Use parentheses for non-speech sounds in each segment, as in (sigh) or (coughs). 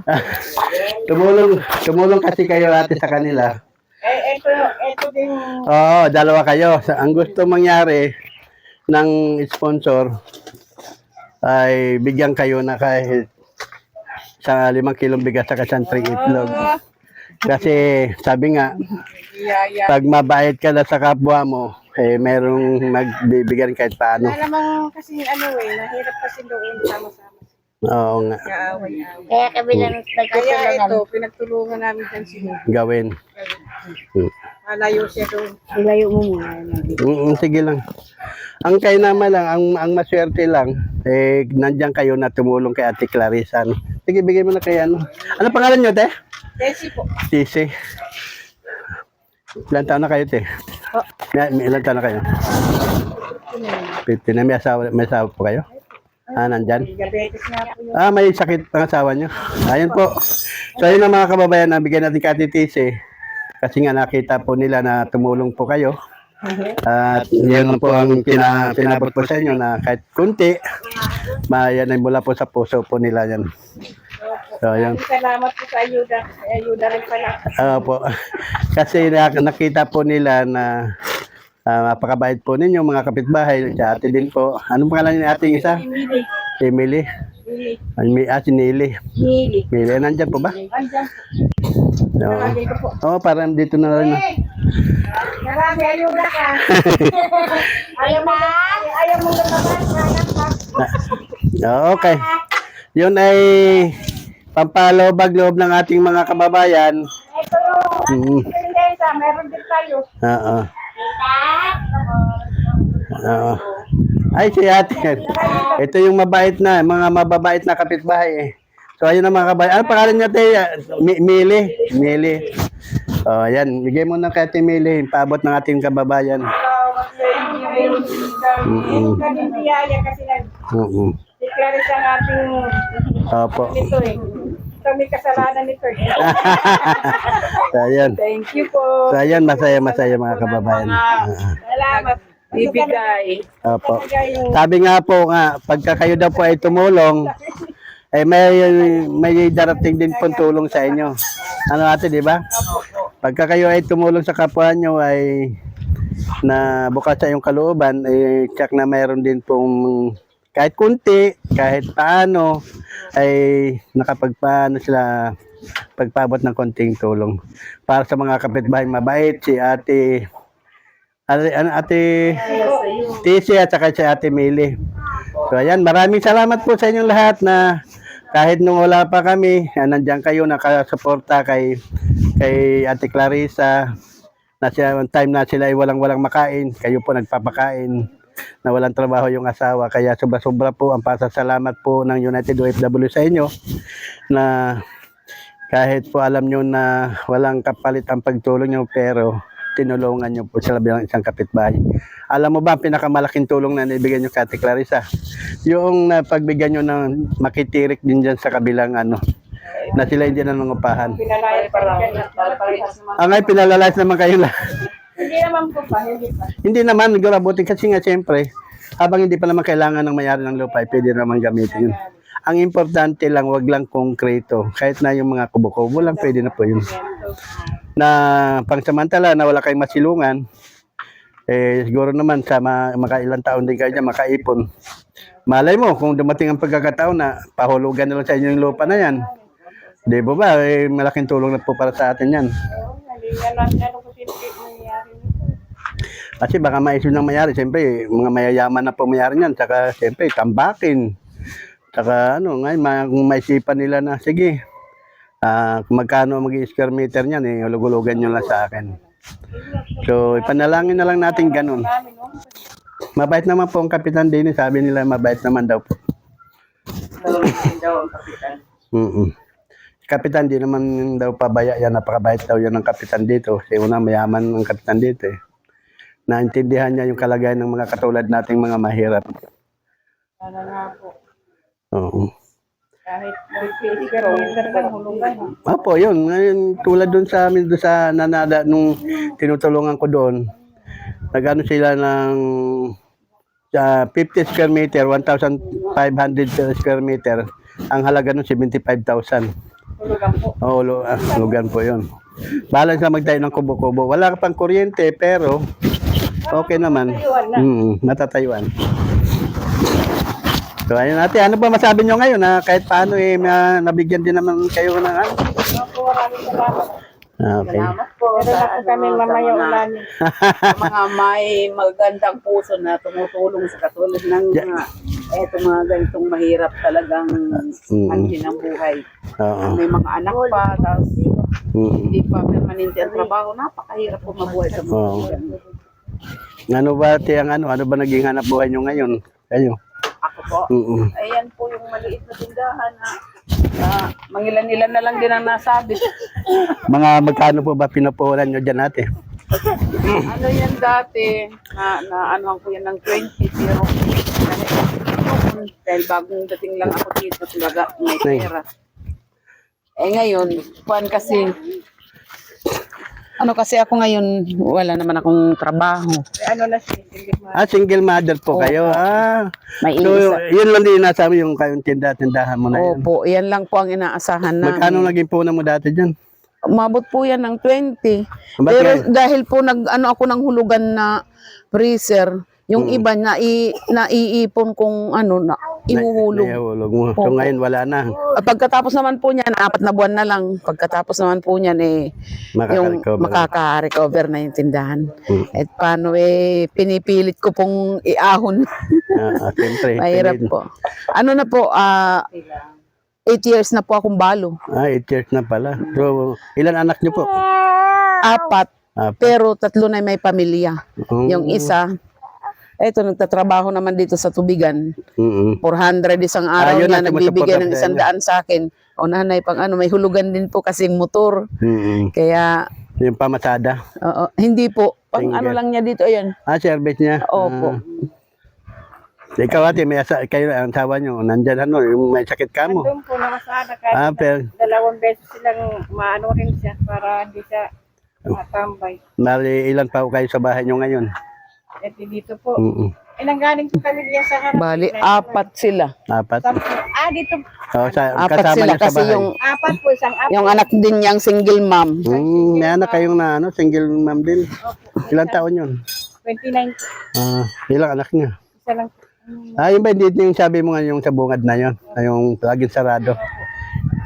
(laughs) Tumulong, tumulong kasi kayo ate sa kanila. Eh, ito, ito din. Oo, dalawa kayo. Ang gusto mangyari ng sponsor ay bigyan kayo na kahit sa limang kilong bigas sa kasantring itlog. Kasi sabi nga, pag mabait ka na sa kapwa mo, eh merong magbibigyan kahit paano. Wala namang kasi ano eh, nahirap kasi doon sama-sama. Oo nga, Kaaway-away. Kaya kami lang Kaya nagtutulungan. ito, pinagtulungan namin dyan si gawin. Hmm. Malayo siya doon. Ilayo mo muna. Mm, sige lang. Ang kay naman lang, ang, ang maswerte lang, eh, nandiyan kayo na tumulong kay Ate Clarissa. ano. Sige, bigay mo na kay ano. Ano pangalan nyo, te? Desi po. Sisi. Ilan taon na kayo, te? Oh. May, may ilan taon na kayo? 50 na. May asawa, may asawa po kayo? Ah, nandyan? Diabetes nga po yun. Ah, may sakit ang asawa nyo. Ayun po. So, ayun ang mga kababayan, nabigyan natin kay Ate Tisi. Kasi nga nakita po nila na tumulong po kayo. At yun po ang pina, pinabot po sa inyo na kahit kunti, mayan ay mula po sa puso po nila yan. So, yun. Salamat po sa ayuda. Ay, ayuda rin pala. Oo po. Kasi na- nakita po nila na uh, napakabait po ninyo mga kapitbahay. Si ate din po. Anong pangalan ni ating isa? Emily. Ay, mi- Ah, si Nili. Mili. Mili, nandyan po ba? Andyan. Oo. Lagay ko po. Oo, parang dito na rin. Marami ayuda ka. ayaw mo, (laughs) ayaw mo ka. Oo, okay. Yun ay pampalobag-loob ng ating mga kababayan. Ito yung Mm. Prinsesa, meron din tayo. Oo. Oo. Ay, si ate. Ito yung mabait na, mga mababait na kapitbahay eh. So, ayun ang mga kabayan. Ano pangalan niya, te? Mi- Mili. Mili. Oh, yan. Bigay mo na kay Ate Mili. Paabot ng ating kababayan. Sa ating Opo. nito eh. Kami kasalanan nito eh. (laughs) So, ayun. Thank you po. So, ayun. Masaya, masaya mga kababayan. Oo. Salamat. Bibigay. Opo. Sabi nga po nga, pagka kayo daw po ay tumulong, eh may may darating din pong tulong sa inyo. Ano ate, di ba? Pagka kayo ay tumulong sa kapwa nyo ay na bukas sa iyong kalooban, eh check na mayroon din pong kahit kunti, kahit paano, ay nakapagpaano sila pagpabot ng konting tulong. Para sa mga kapitbahay mabait, si ate, ate, ano, ate, Tisi at saka si Ate Mili. So ayan, maraming salamat po sa inyong lahat na kahit nung wala pa kami, ah, nandiyan kayo nakasuporta kay kay Ate Clarissa na one time na sila ay walang-walang makain, kayo po nagpapakain na walang trabaho yung asawa. Kaya sobra-sobra po ang pasasalamat po ng United OFW sa inyo na kahit po alam nyo na walang kapalit ang pagtulong nyo pero tinulungan nyo po sila bilang isang kapitbahay. Alam mo ba ang pinakamalaking tulong na naibigyan nyo kay Ate Clarissa? Yung napagbigyan nyo ng makitirik din dyan sa kabilang ano, na sila hindi na nangupahan. Pinalayas para parehas naman. Ang ay pinalalas naman kayo lahat. Hindi naman po pa, hindi pa. hindi naman, nagarabuti kasi nga siyempre, habang hindi pa naman kailangan ng mayari ng lupa, pwede naman gamitin yun. Ang importante lang, wag lang konkreto. Kahit na yung mga kubo-kubo lang, pwede na po yun. Na pangsamantala, na wala kayong masilungan, eh, siguro naman sa ma- makailang taon din kayo dyan, makaipon. Malay mo, kung dumating ang pagkakataon na pahulugan na lang sa inyo yung lupa na yan. Di ba ba? Eh, malaking tulong na po para sa atin yan. Hindi ano. Kasi baka maisip ng mayari, siyempre, mga mayayaman na po mayari niyan, saka siyempre, tambakin. Saka ano, ngayon, ma- kung nila na, sige, kung magkano mag square meter niyan, eh, hulugulugan nyo lang sa akin. So, ipanalangin na lang natin ganun. Mabait naman po ang Kapitan Dennis, sabi nila mabait naman daw po. daw ang kapitan. Mm Kapitan, di naman daw pabaya yan, napakabait daw yan ng kapitan dito. Kasi una, mayaman ang kapitan dito eh. Naintindihan niya yung kalagayan ng mga katulad nating mga mahirap. Sana nga po. Oo. Kahit hulugan. Opo, yun. Ngayon, tulad dun sa amin, dun sa nanada, nung tinutulungan ko doon, nagano sila ng ah, 50 square meter, 1,500 square meter. Ang halaga nun, 75,000. Tulugan po. Oo, lu- ah, lugan po yun. Bahala ka magtayo ng kubo-kubo. Wala ka pang kuryente, pero okay naman. Mm, matatayuan. So, ayun natin. Ano ba masabi nyo ngayon na kahit paano eh, ma- nabigyan din naman kayo ng ano? Opo, maraming salamat. Ah, Okay. Salamat po sa, na kami ano, sa mamaya mga, ulan. sa (laughs) mga may magandang puso na tumutulong sa katulad ng Yeah. mga eto mga ganitong mahirap talagang Mm. hansin ang buhay. Oo. May mga anak pa, tapos Mm. hindi pa permanente ang trabaho. Napakahirap po mabuhay sa mga Oo. Ano ba, ti, ang ano, ano ba naging hanap buhay nyo ngayon? Kayo? Ako po, Mm ayan po yung maliit na tindahan na uh, mangilan-ilan na lang din ang nasabi. Mga magkano po ba pinupuhulan nyo dyan ate? ano yan dati, na, na ano ko yan ng 20, pero dahil, bagong dating lang ako dito, talaga may pera. Eh ngayon, kuan kasi, ano kasi ako ngayon, wala naman akong trabaho. Ano na hindi ma- Ah, single mother po kayo. Ah, May so iisa. yun lang din nasabi yung kayong tinda-tindahan mo na yun. Opo, yan lang po ang inaasahan na. Magkano naging punan mo dati dyan? Umabot po yan ng 20. Ba't Pero dahil po nag ano ako ng hulugan na freezer, yung Hmm. iba na i, naiipon kung ano na ihuhulog. Nahihulog mo. So Opo. ngayon wala na. At Pagkatapos naman po niyan, apat na buwan na lang. Pagkatapos naman po niyan eh yung Makaka-recover. na yung tindahan. Hmm. At paano eh pinipilit ko pong iahon. Ah, ah, siyempre. (laughs) Mahirap po. Ano na po, ah 8 years na po akong balo. Ah, 8 years na pala. So, ilan anak niyo po? Apat, Ah, pero tatlo na may pamilya. mm, Yung isa, eto nagtatrabaho naman dito sa tubigan. mm, 400 isang araw Ah, yun niya, ang nagbibigay ng sa isang daan sa akin. O nanay, pang ano, may hulugan din po kasing motor. mm, Kaya, Yung pamasada. oo, hindi po. Pang Single. ano lang niya dito, ayan. Ah, service niya. Opo. Ah. ikaw ate, may asa, kayo ang asawa niyo, nandyan ano, yung may sakit ka mo. Doon po namasada kahit Ah, pero, dalawang beses silang maano rin siya para hindi siya matambay. bali, ilan pa kayo sa bahay niyo ngayon? At dito po. Mm, Eh, nanggaling po kami diyan sa harap. Bali, apat sila. apat. Ah, dito. Oh, sa, Apat kasama sila niyo sa kasi bahay. yung, Apat po, isang apat. yung anak din niyang single mom. Mm, may anak kayong na ano, single mom din. Ilang taon yun? 29 po. Ah, ilang anak niya? Isa lang po. Ah, yun ba hindi yung sabi mo nga yung sa bungad na yun? Na yung laging sarado.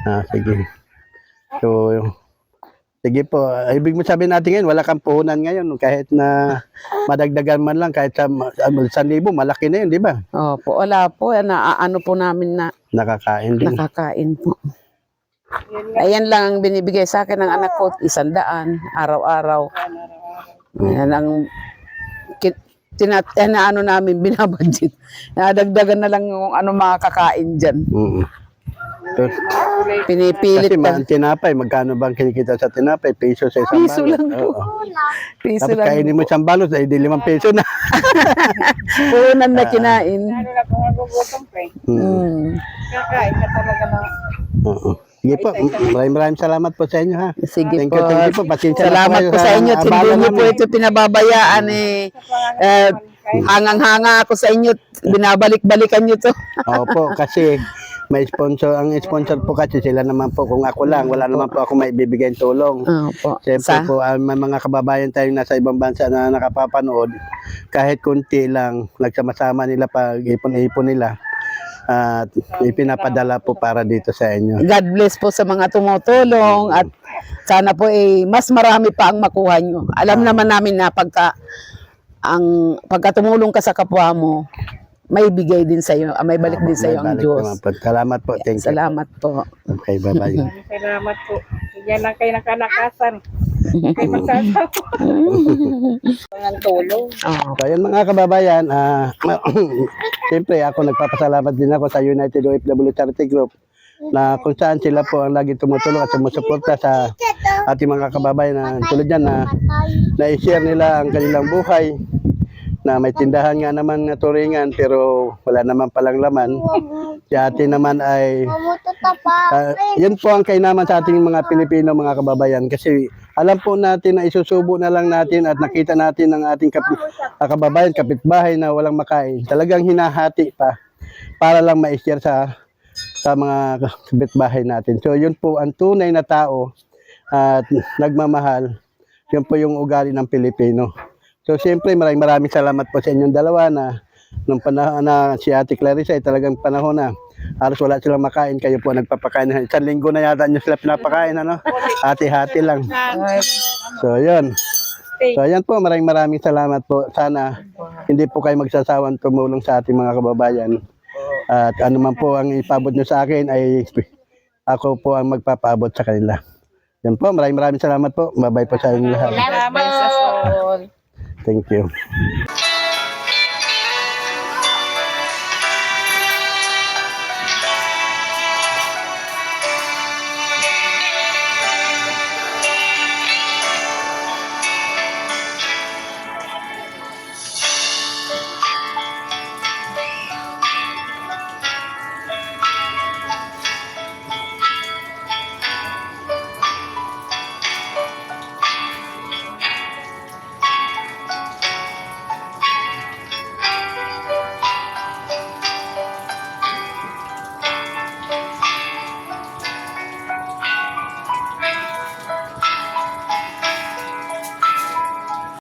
Ah, sige. So, sige po. Ah, Ibig mo sabihin natin ngayon, wala kang puhunan ngayon. Kahit na madagdagan man lang, kahit sa sa libo, malaki na yun, di ba? Opo, wala po. Na, ano po namin na Nakakain din. nakakain po. Ayan lang ang binibigay sa akin ng anak ko, isang daan, araw-araw. Yan ang kin- tinat eh, na ano namin binabudget. Nadagdagan na lang yung ano makakain dyan. Mm. So, Pinipilit kasi pa. ma- tinapay, magkano bang kinikita sa tinapay? Piso sa isang Piso balot. lang po. Oo. Piso Tapos lang. kainin mo isang balot, ay di limang piso na. (laughs) Punan na kinain. Ano na kung nagugutom pa eh. Mm. Mm. Kakain ka talaga ng... Oo. Sige po, maraming maraming salamat po sa inyo ha. Sige Thank po. you, thank you po. Pasensya na Salamat kayo po sa inyo. abala Hindi niyo po namin. ito pinababayaan eh. eh hangang-hanga ako sa inyo. Binabalik-balikan niyo to. Opo, kasi may sponsor, ang sponsor po kasi sila naman po, kung ako lang, wala naman po ako may bibigay tulong. Opo. Siyempre Sa, po, ah, may mga kababayan tayong nasa ibang bansa na nakapapanood, kahit kunti lang, nagsama-sama nila pag ipon-ipon nila, at ipinapadala po para dito sa inyo. God bless po sa mga tumutulong at sana po eh mas marami pa ang makuha nyo. Alam naman namin na pagka ang pagka tumulong ka sa kapwa mo, may bigay din sa iyo, may balik din sa iyo ang Diyos. naman po. Salamat po. Thank you. Salamat po. Okay, bye-bye. (laughs) Salamat po. Yan lang kayo nakanakasan. (laughs) Kay magsasawa. Ang tulong. Oh, So, ayun mga kababayan, ah (coughs) siyempre ako nagpapasalamat din ako sa United OFW Charity Group na kung saan sila po ang lagi tumutulong at sumusuporta sa ating mga kababayan na tulad yan na na-share nila ang kanilang buhay na may tindahan nga naman na turingan pero wala naman palang laman. Si ate naman ay Ah, yan po ang kainaman sa ating mga Pilipino, mga kababayan. Kasi alam po natin na isusubo na lang natin at nakita natin ang ating kapi- kababayan, kapitbahay na walang makain. Talagang hinahati pa para lang ma-share sa sa mga kapitbahay natin. So yun po ang tunay na tao at nagmamahal. Yun po yung ugali ng Pilipino. So siyempre maraming maraming salamat po sa inyong dalawa na nung panahon na si Ate Clarissa ay talagang panahon na halos wala silang makain, kayo po nagpapakain. Isang linggo na yata nyo sila pinapakain, ano? Hati-hati lang. So yun. So ayan po, maraming maraming salamat po. Sana hindi po kayo magsasawang tumulong sa ating mga kababayan. At ano man po ang ipabot nyo sa akin ay ako po ang magpapaabot sa kanila. Yan po, maraming maraming salamat po. Bye-bye po sa inyo lahat. Salamat po. Thank you.